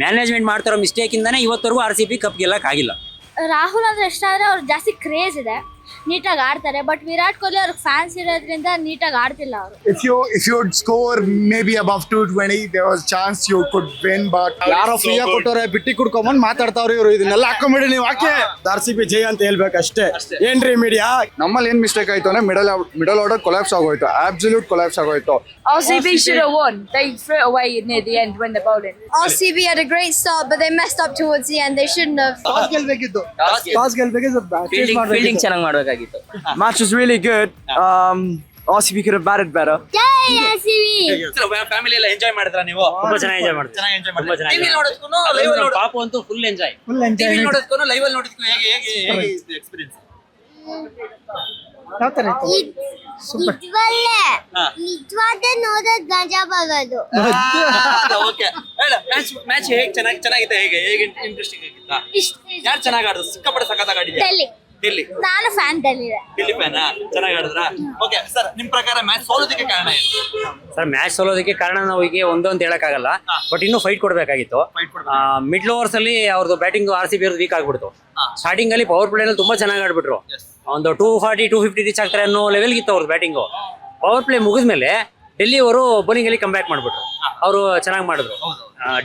Management ಮಾಡ್ತಾರೋ mistake ಇಂದಾನೆ ಇವತ್ತವರೆಗೂ ಆರ್ ಸಿ ಬಿ ಕಪ್ ಗೆಲ್ಲಕ್ಕಾಗಿಲ್ಲ. ರಾಹುಲ್ ಅಂದ್ರೆ ಎಷ್ಟಾದ್ರೆ ಅವ್ರು ಜಾಸ್ತಿ ಕ್ರೇಜ್ ಇದೆ. ನೀಟಾಗಿ ಆಡ್ತಾರೆ. ಬಟ್ ವಿರಾಟ್ ಕೊಹ್ಲಿ ಅವ್ರ ಫ್ಯಾನ್ಸ್ ಇರೋದ್ರಿಂದ ನೀಟಾಗಿ ಆಡ್ತಿಲ್ಲ ಅವರು. If you if you score maybe above two twenty they was chance you could win but ಯಾರೋ ಫ್ರೀ ಆಗಿ ಕೊಟ್ಟವ್ರೆ ಬಿಟ್ಟಿ ಕುಡ್ಕೊಂಡ್ಬಂದು ಮಾತಾಡ್ತಾವ್ರೆ ಇವರು ಇದನ್ನೆಲ್ಲ ಹಾಕೊಂಬಿಡಿ ನೀವು ಹಾಕಿ ದಾರ್ಸಿಬಿ ಜಯ ಅಂತ ಹೇಳ್ಬೇಕು ಅಷ್ಟೇ. ಏನ್ರಿ ಮೀಡಿಯಾ ನಮ್ಮಲ್ಲಿ ಏನ್ ಮಿಸ್ಟೇಕ್ ಆಯ್ತು ಅಂದ್ರೆ ಮಿಡಲ್ ಮಿಡಲ್ ಆರ್ಡರ್ ಕೊಲಾಪ್ಸ್ ಆಗೋಯ್ತು. ಆಬ್ಸಲ್ಯೂಟ್ ಕೊಲಾಪ್ಸ್ ಆಗೋಯ್ತು. RCB should have won they throw away near the end when the bowling RCB had a great start but they messed up towards the end they shouldn't have toss ಗೆಲ್ಬೇಕಿತ್ತು. Fielding ಚೆನ್ನಾಗಿ ಮಾಡಬೇಕಾಗಿತ್ತು Match was really good. Um, RCB could have batted better. ಜೈ family ಎಲ್ಲ enjoy ಮಾಡಿದ್ರ ನೀವು? ತುಂಬಾ ಚೆನ್ನಾಗಿ enjoy ಮಾಡ್ತಾರೆ ಚೆನ್ನಾಗಿ ಎಂಜಾಯ್ ತುಂಬಾ ಮಾಡಿದ್ರಿ? ಟಿವಿ ನೋಡೋದಕ್ಕೂ ಲೈವ್ ಅಲ್ಲಿ ಪಾಪು ಅಂತೂ ಫುಲ್ ಎಂಜಾಯ್ ಟಿವಿ ನೋಡೋದಕ್ಕೂ ಲೈವ್ ಅಲ್ಲಿ ನೋಡೋದಕ್ಕೂ ಹೇಗೆ ಹೇಗೆ ಹೇಗೆ ಎಕ್ಸ್ಪೀರಿಯನ್ಸ್ ನಿಜವಲ್ಲೇ ನಿಜವಾದ ನೋಡೋದ್ ಗಂಜಾ ಬರೋದು ಓಕೆ ಹೇಳ ಮ್ಯಾಚ್ ಮ್ಯಾಚ್ ಹೇಗೆ ಚೆನ್ನಾಗಿ ಚೆನ್ನಾಗಿದೆ ಹೇಗೆ? ಹೇಗೆ ಇಂಟ್ರೆಸ್ಟಿಂಗ್ ಆಗಿತ್ತಾ? ಯಾರು ಚೆನ್ನಾಗಿ ಆಡಿದ್ರು ಸಿಕ್ಕಾಪಟ್ಟೆ ಸಖತ್ತಾಗಿ ಆಡಿದ್ಯಾ? ಡೆಲ್ಲಿ ಡೆಲ್ಲಿ. ನಾನು ಫ್ಯಾನ್ ಡೆಲ್ಲಿದೆ ಡೆಲ್ಲಿ ಫ್ಯಾನ್ ಚೆನ್ನಾಗಿ ಆಡಿದ್ರ? ಓಕೆ ಸರ್ ನಿಮ್ ಪ್ರಕಾರ ಮ್ಯಾಚ್ ಸೋಲೋದಕ್ಕೆ ಕಾರಣ ಏನು? ಸರ್ ಮ್ಯಾಚ್ ಸೋಲೋದಕ್ಕೆ ಕಾರಣ ನಾವು ಈಗ ಒಂದು ಅಂತ ಹೇಳಕ್ಕಾಗಲ್ಲ. ಬಟ್ ಇನ್ನೂ ಫೈಟ್ ಕೊಡಬೇಕಾಗಿತ್ತು. ಮಿಡ್ಲ್ ಓವರ್ಸ್ ಅಲ್ಲಿ ಅವ್ರದ್ದು ಬ್ಯಾಟಿಂಗ್ ಆರ್ ಸಿ ಬಿ ಅವ್ರದ್ದು ವೀಕ್ ಆಗ್ಬಿಡ್ತು. ಸ್ಟಾರ್ಟಿಂಗ್ ಅಲ್ಲಿ ಪವರ್ ಪ್ಲೇ ತುಂಬಾ ಚೆನ್ನಾಗಿ ಆಡ್ಬಿಟ್ರು. ಒಂದು two forty two fifty reach ಆಗ್ತಾರೆ ಅನ್ನೋ ಲೆವೆಲ್ ಇತ್ತು ಅವ್ರದ್ದು ಬ್ಯಾಟಿಂಗು ಪವರ್ ಪ್ಲೇ ಮುಗಿದ್ಮೇಲೆ ಡೆಲ್ಲಿ ಅವರು ಬೌಲಿಂಗ್ ಅಲ್ಲಿ ಕಮ್ ಬ್ಯಾಕ್ ಮಾಡ್ಬಿಟ್ರು ಅವರು ಚೆನ್ನಾಗಿ ಮಾಡಿದ್ರು.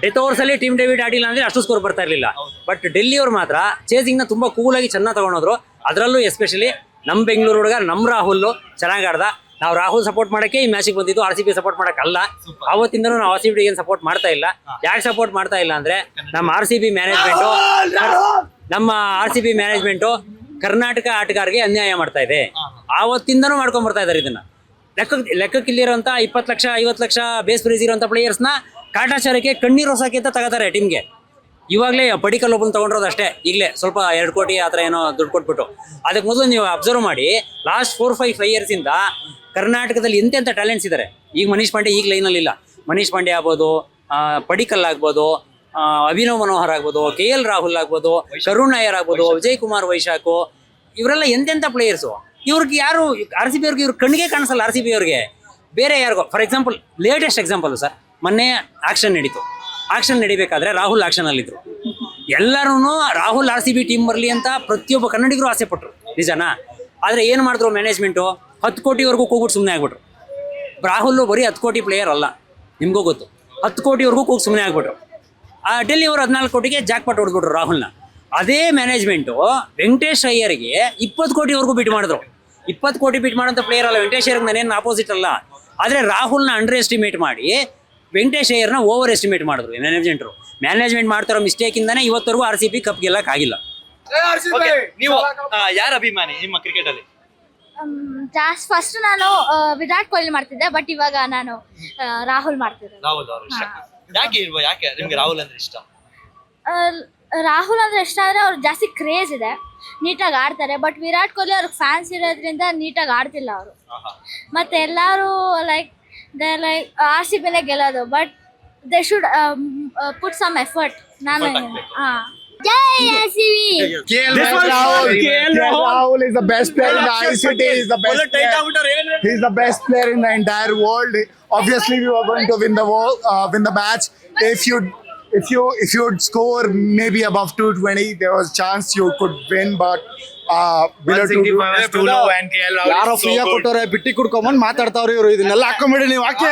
ಡೆತ್ ಓವರ್ಸ್ ಅಲ್ಲಿ ಟೀಮ್ ಡೇವಿಡ್ ಆಡಿಲ್ಲ ಅಂದ್ರೆ ಅಷ್ಟು ಸ್ಕೋರ್ ಬರ್ತಾ ಇರಲಿಲ್ಲ. ಬಟ್ ಡೆಲ್ಲಿ ಅವ್ರು ಮಾತ್ರ ಚೇಸಿಂಗ್ನ ತುಂಬಾ ಕೂಲ್ ಆಗಿ ಚೆನ್ನಾಗಿ ತಗೊಂಡೋದ್ರು. ಅದರಲ್ಲೂ ಎಸ್ಪೆಷಲಿ ನಮ್ಮ ಬೆಂಗಳೂರು ಹುಡುಗ ನಮ್ಮ ರಾಹುಲ್ ಚೆನ್ನಾಗಿ ಆಡ್ದ. ನಾವು ರಾಹುಲ್ ಸಪೋರ್ಟ್ ಮಾಡಕ್ಕೆ ಈ ಮ್ಯಾಚಿಗೆ ಬಂದಿದ್ದು ಆರ್ ಸಿ ಬಿ ಸಪೋರ್ಟ್ ಮಾಡೋಕ್ಕಲ್ಲ ಅವತ್ತಿಂದನೂ ನಾವು ಆರ್ ಸಿ ಬಿ ಏನು ಸಪೋರ್ಟ್ ಮಾಡ್ತಾ ಇಲ್ಲ. ಯಾಕೆ ಸಪೋರ್ಟ್ ಮಾಡ್ತಾ ಇಲ್ಲ ಅಂದ್ರೆ ನಮ್ಮ ಆರ್ ಸಿ ಬಿ ಮ್ಯಾನೇಜ್ಮೆಂಟು ನಮ್ಮ R C B management Karnataka ಆಟಗಾರರಿಗೆ ಅನ್ಯಾಯ ಮಾಡ್ತಾ ಇದೆ. ಆವತ್ತಿಂದನೂ ಮಾಡ್ಕೊಂಡ್ ಬರ್ತಾ ಇದ್ದಾರೆ ಇದನ್ನ. ಲೆಕ್ಕ ಲೆಕ್ಕಕ್ಕೆ ಇಲ್ಲಿರೋಂಥ ಇಪ್ಪತ್ತು ಲಕ್ಷ ಐವತ್ತು ಲಕ್ಷ ಬೇಸ್ ಪ್ರೈಸ್ ಇರೋಂಥ ಪ್ಲೇಯರ್ಸ್ನ ಕಾಟಾಚಾರಕ್ಕೆ ಕಣ್ಣೀರು ಹೊಸಕ್ಕೆ ಅಂತ ತಗೋತಾರೆ ಟೀಮ್ಗೆ ಇವಾಗಲೇ ಪಡಿಕಲ್ ಒಬ್ಬನ ತೊಗೊಂಡಿರೋದು ಅಷ್ಟೇ. ಈಗಲೇ ಸ್ವಲ್ಪ ಎರಡು ಕೋಟಿ ಆ ಥರ ಏನೋ ದುಡ್ಡು ಕೊಟ್ಬಿಟ್ಟು. ಅದಕ್ಕೆ ಮೊದಲು ನೀವು ಅಬ್ಸರ್ವ್ ಮಾಡಿ ಲಾಸ್ಟ್ ಫೋರ್ ಫೈವ್ ಫೈವ್ ಇಯರ್ಸಿಂದ ಕರ್ನಾಟಕದಲ್ಲಿ ಎಂತೆಂಥ ಟ್ಯಾಲೆಂಟ್ಸ್ ಇದ್ದಾರೆ ಈಗ ಮನೀಶ್ ಪಾಂಡೆ ಈಗ ಲೈನಲ್ಲಿ ಇಲ್ಲ. ಮನೀಶ್ ಪಾಂಡೆ ಆಗ್ಬೋದು ಪಡಿಕಲ್ ಆಗ್ಬೋದು ಅಭಿನವ್ ಮನೋಹರ್ ಆಗ್ಬೋದು ಕೆ ಎಲ್ ರಾಹುಲ್ ಆಗ್ಬೋದು ಕರುಣ್ ನಾಯರ್ ಆಗ್ಬೋದು ವಿಜಯ್ ಕುಮಾರ್ ವೈಶಾಖು ಇವರೆಲ್ಲ ಎಂತೆಂಥ ಪ್ಲೇಯರ್ಸು ಇವ್ರಿಗೆ ಯಾರು ಆರ್ ಸಿ ಬಿ ಅವ್ರಿಗೆ ಇವ್ರ ಕಣ್ಣಿಗೆ ಕಾಣಿಸಲ್ಲ ಆರ್ ಸಿ ಬಿ ಅವ್ರಿಗೆ. ಬೇರೆ ಯಾರಿಗೋ for example latest example sir. ಮೊನ್ನೆ ಆಕ್ಷನ್ ನಡೀತು. ಆಕ್ಷನ್ ನಡಿಬೇಕಾದ್ರೆ ರಾಹುಲ್ ಆಕ್ಷನ್ ಅಲ್ಲಿದ್ರು. ಎಲ್ಲರೂ Rahul R C B team ಬರಲಿ ಅಂತ ಪ್ರತಿಯೊಬ್ಬ ಕನ್ನಡಿಗರು ಆಸೆ ಪಟ್ರು. ನಿಜನಾ? ಆದರೆ ಏನು ಮಾಡಿದ್ರು ಮ್ಯಾನೇಜ್ಮೆಂಟು ಹತ್ತು ಕೋಟಿವರೆಗೂ ಕೂಗ್ಬಿಟ್ಟು ಸುಮ್ಮನೆ ಆಗ್ಬಿಟ್ರು. ರಾಹುಲ್ ಬರೀ ಹತ್ತು ಕೋಟಿ ಪ್ಲೇಯರ್ ಅಲ್ಲ. ನಿಮಗೂ ಗೊತ್ತು. ಹತ್ತು ಕೋಟಿವರೆಗೂ ಕೂಗಿ ಸುಮ್ಮನೆ ಆಗ್ಬಿಟ್ರು. ಆ ಡೆಲ್ಲಿ ಅವರು ಹದಿನಾಲ್ಕು ಕೋಟಿಗೆ ಜಾಕ್ಪಾಟ್ ಹೊಡೆದ್ಬಿಟ್ರು ರಾಹುಲ್ನ. ಅದೇ ಮ್ಯಾನೇಜ್ಮೆಂಟು ವೆಂಕಟೇಶ್ ಅಯ್ಯರ್ಗೆ ಇಪ್ಪತ್ತು ಕೋಟಿವರೆಗೂ ಬಿಟ್ ಮಾಡಿದ್ರು. ಇಪ್ಪತ್ತು ಕೋಟಿ ಬಿಟ್ ಮಾಡೋಂಥ ಪ್ಲೇಯರ್ ಅಲ್ಲ. ವೆಂಕಟೇಶ್ ಅಯ್ಯರ್ಗೆ ನಾನೇನು ಆಪೋಸಿಟ್ ಅಲ್ಲ. ಆದರೆ ರಾಹುಲ್ನ ಅಂಡರ್ ಎಸ್ಟಿಮೇಟ್ ಮಾಡಿ ವೆಂಕಟೇಶ್ ಅಯ್ಯರ್ನ ಓವರ್ ಎಸ್ಟಿಮೇಟ್ ಮಾಡಿದ್ರು ಮ್ಯಾನೇಜ್ಮೆಂಟ್ರು ಮ್ಯಾನೇಜ್ಮೆಂಟ್ ಮಾಡ್ತಿರೋ ಮಿಸ್ಟೇಕಿಂದಾನೇ ಇವತ್ತರೆಗೂ ಆರ್ ಸಿ ಬಿ ಕಪ್ ಗೆಲ್ಲಕ್ಕೆ ಆಗಿಲ್ಲ. Okay, ನೀವು ಯಾರ ಅಭಿಮಾನಿ ನಿಮ್ಮ ಕ್ರಿಕೆಟ್ ಅಲ್ಲಿ? ಜಾಸ್ತಿ ಫಸ್ಟ್ ನಾನು ಆ, ವಿರಾಟ್ ಕೊಹ್ಲಿ ಮಾಡ್ತಿದ್ದೆ ಬಟ್ ಇವಾಗ ನಾನು ಆ, ರಾಹುಲ್ ಮಾಡ್ತಿದ್ದೆ ರಾಹುಲ್ ಅವರು ಇಷ್ಟ ಯಾಕೆ ಇಲ್ವಾ ಯಾಕೆ? ನಿಮ್ಗೆ ರಾಹುಲ್ ಅಂದ್ರೆ ಇಷ್ಟ? ಆ, ರಾಹುಲ್ ಅಂದ್ರೆ ಇಷ್ಟ ಆದರೆ ಅವ್ರಿಗೆ ಜಾಸ್ತಿ ಕ್ರೇಜ್ ಇದೆ. ನೀಟಾಗಿ ಆಡ್ತಾರೆ ಬಟ್ ವಿರಾಟ್ ಕೊಹ್ಲಿ ಅವ್ರಿಗೆ ಫ್ಯಾನ್ಸ್ ಇರೋದ್ರಿಂದ ನೀಟಾಗಿ ಆಡ್ತಿಲ್ಲ ಅವರು. ಮತ್ತೆ ಎಲ್ಲರೂ like they like R C ಬಿನೇ ಗೆಲ್ಲೋದು but they should put some effort ನಾನು Effort ಹಾಕ್ಬೇಕು. ಹಾಂ ಜೈ R C B KL Rahul, KL Rahul is the best player in the ICT is the best player. He's the best player in the entire world. Obviously, we were going to win the world, uh, win the match. If you, if you, if you would score maybe above 220, there was chance you could win, but uh, below 220. ಯಾರೋ free ಕೊಟ್ಟವ್ರೆ ಬಿಟ್ಟಿ ಕುಡ್ಕೊಂಬಂದ್ ಮಾತಾಡ್ತಾವ್ರಿ ಇವ್ರು. ಇದನ್ನೆಲ್ಲ ಹಾಕೊಂಬಿಡಿ ನೀವು ಹಾಕಿ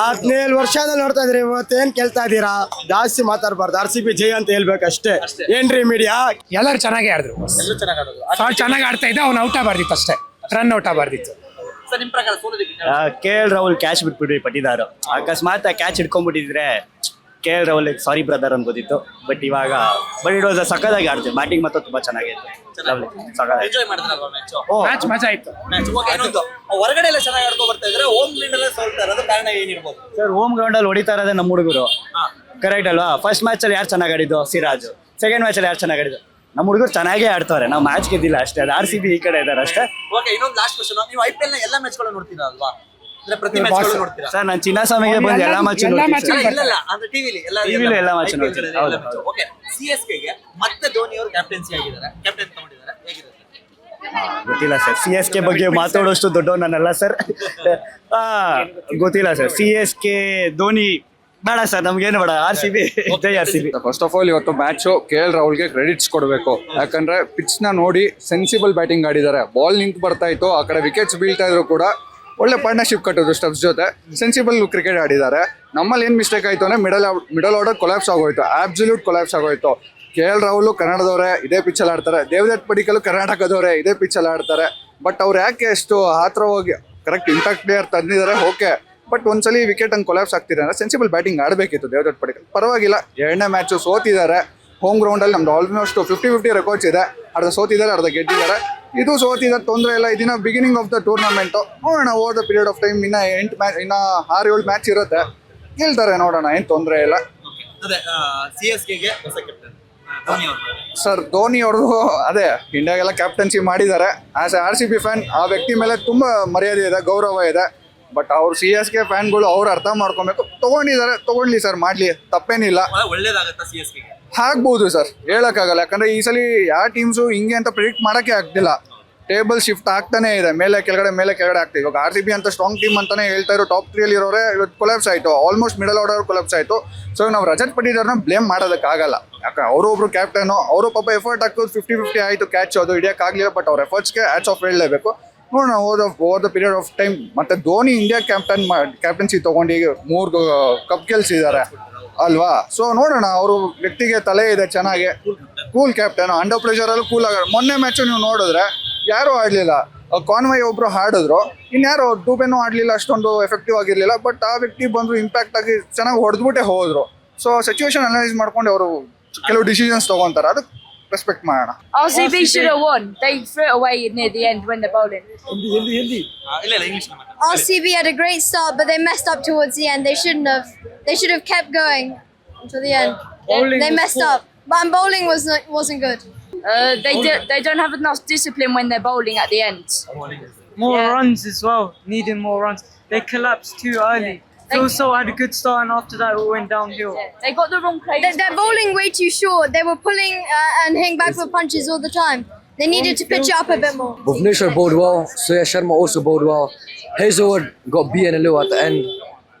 ಹದಿನೇಳು ವರ್ಷದಲ್ಲಿ ನೋಡ್ತಾ ಇದ್ರಿ ಇವತ್ತೇನ್ ಕೇಳ್ತಾ ಇದೀರಾ ಜಾಸ್ತಿ ಮಾತಾಡ್ಬಾರ್ದು. ಆರ್ ಸಿ ಬಿ ಜೈ ಅಂತ ಹೇಳ್ಬೇಕು ಅಷ್ಟೇ. ಏನ್ರಿ ಮೀಡಿಯಾ ಎಲ್ಲರೂ ಚೆನ್ನಾಗಿ ಆಡಿದ್ರು ಚೆನ್ನಾಗಿ ಆಡ್ತಾ ಇದ್ದ ಅವ್ನ ಔಟ್ ಆಗಬಾರ್ದಿತ್ತು ಅಷ್ಟೇ. ರನ್ ಔಟ್ ಆಗಬಾರ್ದಿತ್ತು. ಕೆ ಎಲ್ ರಾಹುಲ್ ಕ್ಯಾಚ್ ಬಿಟ್ಬಿಟ್ರಿ ಪಟ್ಟಿದಾರು. ಅಕಸ್ಮಾತ್ catch ಹಿಡ್ಕೊಂಡ್ಬಿಟ್ಟಿದ್ರೆ K L Rahul sorry brother ಅಂತ ಗೊತ್ತಿತ್ತು. ಬಟ್ ಇವಾಗ ಬಟ್ ಇಟ್ ವಾಸ್ ಸಕ್ಕದಾಗಿ ಆಡ್ತೀವಿ ಬ್ಯಾಟಿಂಗ್ ಮಾತ್ರ ತುಂಬಾ ಚೆನ್ನಾಗಿತ್ತು. ಎಂಜಾಯ್ ಮಾಡಿದ್ರಲ್ವಾ ಮ್ಯಾಚ್ ಮ್ಯಾಚ್ ಮಜಾ ಇತ್ತು ಮ್ಯಾಚ್ ಓಕೆ ಇನ್ನೊಂದು. ಹೊರಗಡೆ ಎಲ್ಲ ಚೆನ್ನಾಗಿ ಆಡ್ಕೊ ಬರ್ತಾ ಇದ್ರೆ ಹೋಮ್ ಗ್ರೌಂಡ್ ಅಲ್ಲೇ ಸೋಲ್ತಾ ಇರೋದು ಕಾರಣ ಏನಿರ್ಬೋದು ಸರ್ ಹೋಮ್ ಗ್ರೌಂಡ್ ಅಲ್ಲಿ ಹೊಡಿತಾ ಇರೋದೇ ನಮ್ಮ ಹುಡುಗರು. ಕರೆಕ್ಟ್ ಅಲ್ವಾ? ಫಸ್ಟ್ ಮ್ಯಾಚ್ ಅಲ್ಲಿ ಯಾರು ಚೆನ್ನಾಗಿ ಆಡಿದ್ದು? ಸಿರಾಜ್. ಸೆಕೆಂಡ್ ಮ್ಯಾಚ್ ಅಲ್ಲಿ ಯಾರು ಚೆನ್ನಾಗಿ ಆಡಿದ್ದು? ನಮ್ಮ ಹುಡುಗರು ಚೆನ್ನಾಗೇ ಆಡ್ತಾರೆ. ನಾವು ಮ್ಯಾಚ್ ಗೆದ್ದಿಲ್ಲ ಅಷ್ಟೇ. ಅದು ಆರ್ ಸಿ ಬಿ ಈ ಕಡೆ ಇದ್ದಾರೆ ಅಷ್ಟೇ. ಓಕೆ ಇನ್ನೊಂದು ಲಾಸ್ಟ್ ಕ್ವಶನ್ ನೀವು ಐ ಪಿ ಎಲ್ನ ಎಲ್ಲ ಮ್ಯಾಚ್ಗಳು ನೋಡ್ತೀರಾ ಅಲ್ವಾ? ಅಂದ್ರೆ ಪ್ರತಿ ಮ್ಯಾಚ್ಗಳು ನೋಡ್ತೀರಾ? ಸರ್ ನಾನು ಚಿನ್ನಸ್ವಾಮಿಗೆ ಬಂದು ಎಲ್ಲ ಮ್ಯಾಚ್ ಎಲ್ಲ ನೋಡ್ತೀನಿ ಇಲ್ಲ, ಇಲ್ಲ ಅಂದ್ರೆ ಟಿವಿಲಿ ಎಲ್ಲ ಟಿವಿಲಿ ಎಲ್ಲ ಮ್ಯಾಚ್ ನೋಡ್ತೀನಿ. ಹೌದು, ಹೌದು. ಓಕೆ ಸಿ ಎಸ್ಗೆ ಮತ್ತೆ ಧೋನಿ ಅವರು ಕ್ಯಾಪ್ಟನ್ಸಿ ಆಗಿದ್ದಾರೆ. ಕ್ಯಾಪ್ಟನ್ ತಗೊಂಡಿದ್ದಾರೆ. ಹೇಗಿದೆ ಗೊತ್ತಿಲ್ಲ ಸರ್. ಸಿ ಎಸ್ ಕೆ ಬಗ್ಗೆ ಮಾತಾಡೋಷ್ಟು ದೊಡ್ಡವನಲ್ಲ ಸರ್. ಗೊತ್ತಿಲ್ಲ sir. C S K Dhoni ಬೇಡ ಸರ್ ನಮ್ಗೇನು ಬೇಡ. R C B Jai R C B first of all ಇವತ್ತು ಮ್ಯಾಚ್ ಕೆ ಎಲ್ ರಾಹುಲ್ಗೆ ಕ್ರೆಡಿಟ್ಸ್ ಕೊಡಬೇಕು. ಯಾಕಂದ್ರೆ ಪಿಚ್ನ ನೋಡಿ ಸೆನ್ಸಿಬಲ್ ಬ್ಯಾಟಿಂಗ್ ಆಡಿದ್ದಾರೆ. ಬಾಲ್ ನಿಂತು ಬರ್ತಾ ಇತ್ತು. ಆ ಕಡೆ ವಿಕೆಟ್ಸ್ ಬೀಳ್ತಾ ಇದ್ರು ಕೂಡ ಒಳ್ಳೆ ಪಾರ್ಟ್ನರ್ಶಿಪ್ ಕಟ್ಟೋದು ಸ್ಟೆಪ್ಸ್ ಜೊತೆ. ಸೆನ್ಸಿಬಲ್ ಕ್ರಿಕೆಟ್ ಆಡಿದ್ದಾರೆ. ನಮ್ಮಲ್ಲಿ ಏನು ಮಿಸ್ಟೇಕ್ ಆಯ್ತು ಅಂದ್ರೆ ಮಿಡಲ್ ಮಿಡಲ್ ಆರ್ಡರ್ ಕೊಲಾಪ್ಸ್ ಆಗೋಯ್ತು. ಆಬ್ಸಲ್ಯೂಟ್ ಕೊಲಾಪ್ಸ್ ಆಗೋಯ್ತು. ಕೆ ಎಲ್ ರಾಹುಲ್ ಕನ್ನಡದವರೇ ಇದೇ ಪಿಚ್ಚಲ್ಲಿ ಆಡ್ತಾರೆ. ದೇವದತ್ ಪಡಿಕಲ್ ಕರ್ನಾಟಕದವರೇ ಇದೇ ಪಿಚ್ಚಲ್ಲಿ ಆಡ್ತಾರೆ. ಬಟ್ ಅವ್ರು ಯಾಕೆ ಎಷ್ಟು ಹತ್ರ ಹೋಗಿ ಕರೆಕ್ಟ್ ಇಂಪ್ಯಾಕ್ಟ್ ಪ್ಲೇಯರ್ ತಂದಿದ್ದಾರೆ ಓಕೆ ಬಟ್ ಒಂದ್ಸಲಿ ವಿಕೆಟ್ ಹಂಗೆ ಕೊಲಾಪ್ಸ್ ಆಗ್ತಿದೆ ಅಂದ್ರೆ ಸೆನ್ಸಿಬಲ್ ಬ್ಯಾಟಿಂಗ್ ಆಡಬೇಕಿತ್ತು ದೇವದತ್ ಪಡಿಕಲ್. ಪರವಾಗಿಲ್ಲ ಎರಡನೇ ಮ್ಯಾಚು ಸೋತಿದ್ದಾರೆ. ಹೋಮ್ ಗ್ರೌಂಡಲ್ಲಿ ನಮ್ದು ಆಲ್ಮೋಸ್ಟ್ ಫಿಫ್ಟಿ ಫಿಫ್ಟಿ ರೆಕಾರ್ಡ್ಸ್ ಇದೆ. ಅರ್ಧ ಸೋತಿದ್ದಾರೆ ಅರ್ಧ ಗೆದ್ದಿದ್ದಾರೆ. ಇದು ಸೋತಿದ್ದಾರೆ ತೊಂದರೆ ಇಲ್ಲ. ಇದನ್ನ ಬಿಗಿನಿಂಗ್ ಆಫ್ ದ ಟೂರ್ನಮೆಂಟು ನೋಡೋಣ over the period of time ಇನ್ನ ಎಂಟು ಮ್ಯಾಚ್ ಇನ್ನ ಆರು ಏಳು ಮ್ಯಾಚ್ ಇರುತ್ತೆ. ಗೆಲ್ತಾರೆ ನೋಡೋಣ ಏನು ತೊಂದರೆ ಇಲ್ಲ. ಅದೇ ಸಿ ಎಸ್ ಕೆಗೆ ಕ್ಯಾಪ್ಟನ್ ಧೋನಿ ಅವರು. ಸರ್ ಧೋನಿ ಅವ್ರದ್ದು ಅದೇ ಇಂಡಿಯಾಗೆಲ್ಲ ಕ್ಯಾಪ್ಟನ್ಸಿ ಮಾಡಿದ್ದಾರೆ. As R C B fan ಆ ವ್ಯಕ್ತಿ ಮೇಲೆ ತುಂಬ ಮರ್ಯಾದೆ ಇದೆ ಗೌರವ ಇದೆ. ಬಟ್ ಅವ್ರು ಸಿ ಎಸ್ ಕೆ ಫ್ಯಾನ್ಗಳು ಅವ್ರು ಅರ್ಥ ಮಾಡ್ಕೊಬೇಕು. ತಗೊಂಡಿದ್ದಾರೆ ತಗೊಳ್ಳಿ ಸರ್ ಮಾಡಲಿ. ತಪ್ಪೇನಿಲ್ಲ. ಒಳ್ಳೇದಾಗತ್ತಾ ಸಿ ಎಸ್ ಕೆಗೆ ಆಗ್ಬೋದು ಸರ್ ಹೇಳಕ್ಕಾಗಲ್ಲ. ಯಾಕಂದ್ರೆ ಈ ಸಲ ಯಾವ ಟೀಮ್ಸು ಹಿಂಗೆ ಅಂತ ಪ್ರಿಡಿಕ್ಟ್ ಮಾಡಕ್ಕೆ ಆಗ್ತಿಲ್ಲ. ಟೇಬಲ್ ಶಿಫ್ಟ್ ಆಗ್ತಾನೆ ಇದೆ. ಮೇಲೆ ಕೆಳಗಡೆ ಮೇಲೆ ಕೆಳಗಡೆ ಆಗ್ತಿದೆ. ಇವಾಗ ಆರ್ ಸಿ ಬಿ ಅಂತ ಸ್ಟ್ರಾಂಗ್ ಟೀಮ್ ಅಂತಾನೆ ಹೇಳ್ತಾ ಇರೋ ಟಾಪ್ ತ್ರೀಯಲ್ಲಿ ಇರೋರೆ ಇವತ್ತು ಕೊಲಾಪ್ಸ್ ಆಯಿತು. ಆಲ್ಮೋಸ್ಟ್ ಮಿಡಲ್ ಆರ್ಡರ್ ಕೊಲಾಪ್ಸ್ ಆಯಿತು. ಸೊ ನಾವು ರಜತ್ ಪಟ್ಟಿದಾರನ್ನ ಬ್ಲೇಮ್ ಮಾಡೋದಕ್ಕಾಗಲ್ಲ. ಯಾಕೆ ಅವರೊಬ್ರು ಕ್ಯಾಪ್ಟನು ಅವರು ಪಾಪ ಎಫರ್ಟ್ ಹಾಕೋದು ಫಿಫ್ಟಿ ಫಿಫ್ಟಿ ಆಯಿತು ಕ್ಯಾಚ್ ಅದು. ಹಿಡಿಯೋಕ್ಕಾಗಲಿಲ್ಲ ಬಟ್ ಅವ್ರ ಎಫರ್ಟ್ಸ್ಗೆ ಆಚ್ ಆಫ್ ಹೇಳಲೇಬೇಕು. ನೋಡೋಣ over over the period of time ಮತ್ತೆ ಧೋನಿ ಇಂಡಿಯಾ ಕ್ಯಾಪ್ಟನ್ ಕ್ಯಾಪ್ಟನ್ಸಿ ತಗೊಂಡು ಮೂರು ಕಪ್ ಗೆಲ್ಸಿದ್ದಾರೆ. ಅಲ್ವಾ? ಸೊ ನೋಡೋಣ, ಅವರು ವ್ಯಕ್ತಿಗೆ ತಲೆ ಇದೆ ಚೆನ್ನಾಗಿ. ಕೂಲ್ ಕ್ಯಾಪ್ಟನ್ ಅಂಡರ್ ಪ್ರೆಷರಲ್ಲೂ ಕೂಲ್ ಆಗ ಮೊನ್ನೆ ಮ್ಯಾಚು ನೀವು ನೋಡಿದ್ರೆ, ಯಾರೂ ಆಡಲಿಲ್ಲ. ಕಾನ್ವೈ ಒಬ್ರು ಹಾಡಿದ್ರು. ಇನ್ಯಾರು ಟೂಪೇನೂ ಆಡಲಿಲ್ಲ, ಅಷ್ಟೊಂದು ಎಫೆಕ್ಟಿವ್ ಆಗಿರಲಿಲ್ಲ ಬಟ್ ಆ ವ್ಯಕ್ತಿ ಬಂದರು ಇಂಪ್ಯಾಕ್ಟ್ ಆಗಿ ಚೆನ್ನಾಗಿ ಹೊಡೆದ್ಬಿಟ್ಟೆ ಹೋದ್ರು. ಸೊ ಸಿಚುವೇಶನ್ ಅನಲೈಸ್ ಮಾಡ್ಕೊಂಡು ಅವರು ಕೆಲವು ಡಿಸಿಷನ್ಸ್ ತಗೊಂತಾರೆ. ಅದಕ್ಕೆ ರೆಸ್ಪೆಕ್ಟ್ ಮಾಡೋಣ RCB should have won. They threw it away near the end when they're bowling. ಇಲ್ಲ ಇಲ್ಲ English RCB had a great start, but they messed up towards the end. They shouldn't have. They should have kept going until the end. they messed up. But bowling was not, wasn't good. Uh, they do, they don't have enough discipline when they're bowling at the end. More Yeah. runs as well. Needing more runs. They collapsed too early. They- also had a good start, and after that, it went downhill. They got the wrong players. They're, they're bowling way too short. They were pulling uh, and hitting backward punches all the time. They needed to pitch it up a bit more. Bhuvneshwar bowled well. Surya Sharma also bowled well. Hazelwood got beaten a little at the end,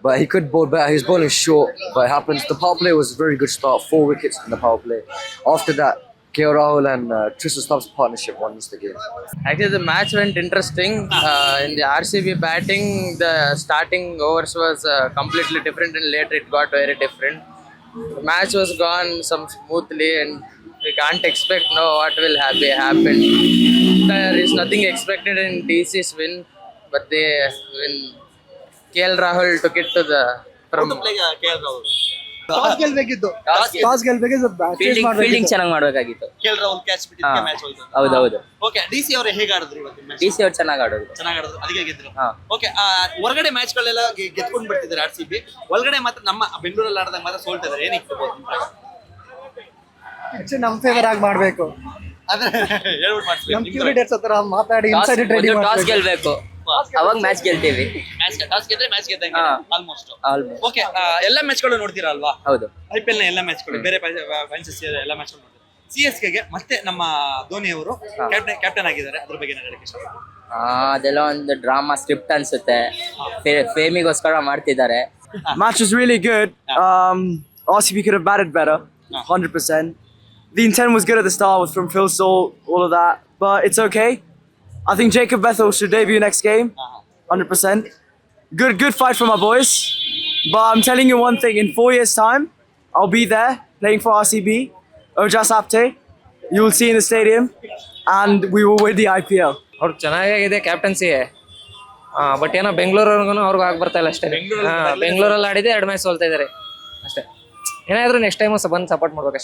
but he could bowl better. He was bowling short, but it happens. The power play was a very good start. Four wickets in the power play. After that, KO Rahul and uh, Tristan Stubbs partnership won this the game. Actually, the match went interesting. Uh, in the RCB batting, the starting overs was uh, completely different, and later it got very different. The match was gone some smoothly, and we can't expect now what will happy, happen. There is nothing expected in DC's win, but they win. KL Rahul took it to the from. To play, uh, KL Rahul. Toss ಗೆಲ್ಬೇಕಿತ್ತು. Toss ಗೆಲ್ಬೇಕಿತ್ತು fielding fielding ಚೆನ್ನಾಗಿ ಮಾಡಬೇಕಾಗಿತ್ತು. ಕೇಳ್ರ ಒಂದು Rahul catch ಬಿಟ್ಟಿದ್ದಕ್ಕೆ match ಹೋಯ್ತು ಹೌದು okay DC ಅವರು ಹೇಗೆ ಆಡಿದ್ರು ಇವತ್ತು ಮ್ಯಾಚ್ ಡಿ ಸಿ ಅವ್ರು ಚೆನ್ನಾಗಿ ಆಡೋದು. ಚೆನ್ನಾಗಿ ಆಡಿದ್ರು ಅದಕ್ಕೆ ಗೆದ್ರು. ಹಾ. ಓಕೆ ಹೊರಗಡೆ ಮ್ಯಾಚ್ ಗಳೆಲ್ಲ ಗೆದ್ಕೊಂಡು ಬರ್ತಿದ್ದಾರೆ ಆರ್ ಸಿ ಬಿ ಒಳಗಡೆ ಮಾತ್ರ ನಮ್ಮ ಬೆಂಗಳೂರಲ್ಲಿ ಆಡಿದಾಗ ಮಾತ್ರ ಸೋಲ್ತಿದ್ದಾರೆ. ಏನಿತ್ತು ನಮ್ ಫೇವರ್ ಆಗಿ ಮಾಡಬೇಕು. ಅದೇ ಹೇಳ್ಬಿಟ್ಟು ಮಾಡ್ತೀವಿ ನಮ್ಮ ಕ್ಯೂ ಲೀಡರ್ಸ್ ಹತ್ರ ಮಾತಾಡಿ ಇನ್ಸೈಡ್ ರೆಡಿ ಟಾಸ್ ಗೆಲ್ಬೇಕು. ಅವಾಗ ಮ್ಯಾಚ್ ಗೆಲ್ತೀವಿ. ಮ್ಯಾಚ್ ಟಾಸ್ ಗೆದ್ರೆ ಮ್ಯಾಚ್ ಗೆದ್ದಂಗೆ ಹಾ. ಆಲ್ಮೋಸ್ಟ್ ಆಲ್ಮೋಸ್ಟ್ ಓಕೆ ಎಲ್ಲ ಮ್ಯಾಚ್ಗಳು ನೋಡ್ತೀರಾ ಅಲ್ವಾ? ಹೌದು. ಐ ಪಿ ಎಲ್ನ ಎಲ್ಲ ಮ್ಯಾಚ್ಗಳು ಬೇರೆ ಫ್ರಾಂಚೈಸ್ ಎಲ್ಲ ಮ್ಯಾಚ್ ನೋಡ್ತೀರಾ? ಸಿ ಎಸ್ ಕೆಗೆ ಮತ್ತೆ ನಮ್ಮ ಧೋನಿ ಅವರು ಕ್ಯಾಪ್ಟನ್ ಕ್ಯಾಪ್ಟನ್ ಆಗಿದ್ದಾರೆ ಅದ್ರ ಬಗ್ಗೆ ನಾನು ಹೇಳಕ್ಕೆ ಇಷ್ಟಪಡ್ತೀನಿ. ಆ, ಅದೆಲ್ಲ ಒಂದು ಡ್ರಾಮಾ ಸ್ಕ್ರಿಪ್ಟ್ ಅನ್ಸುತ್ತೆ. ಫೇಮಿಗೋಸ್ಕರ ಮಾಡ್ತಿದ್ದಾರೆ. Match is really good. Um, RCB could have batted better, 100%. The intent was good at the start, was from Phil Salt, all of that. But it's okay. I think Jacob Bethel should debut next game, 100%. Good, good fight for my boys. But I'm telling you one thing: in four years' time, I'll be there playing for RCB, Ojas Apte. You will see in the stadium, and we will win the IPL. ಅವ್ರು ಚೆನ್ನಾಗಿದೆ captaincy but ಏನೋ ಬೆಂಗಳೂರವ್ರಿಗೂ ಅವ್ರಿಗೂ ಆಗಿ ಬರ್ತಾ ಇಲ್ಲ ಅಷ್ಟೇ ಬೆಂಗಳೂರಲ್ಲಿ ಆಡಿದೆ ಎರಡು ಮ್ಯಾಚ್ ಸೋಲ್ತಾ ಇದ್ದಾರೆ ಅಷ್ಟೇ ಏನಾದ್ರು ನೆಕ್ಸ್ಟ್ ಟೈಮ್ ಬಂದು ಸಪೋರ್ಟ್ ಮಾಡ್ಬೇಕಷ್ಟೇ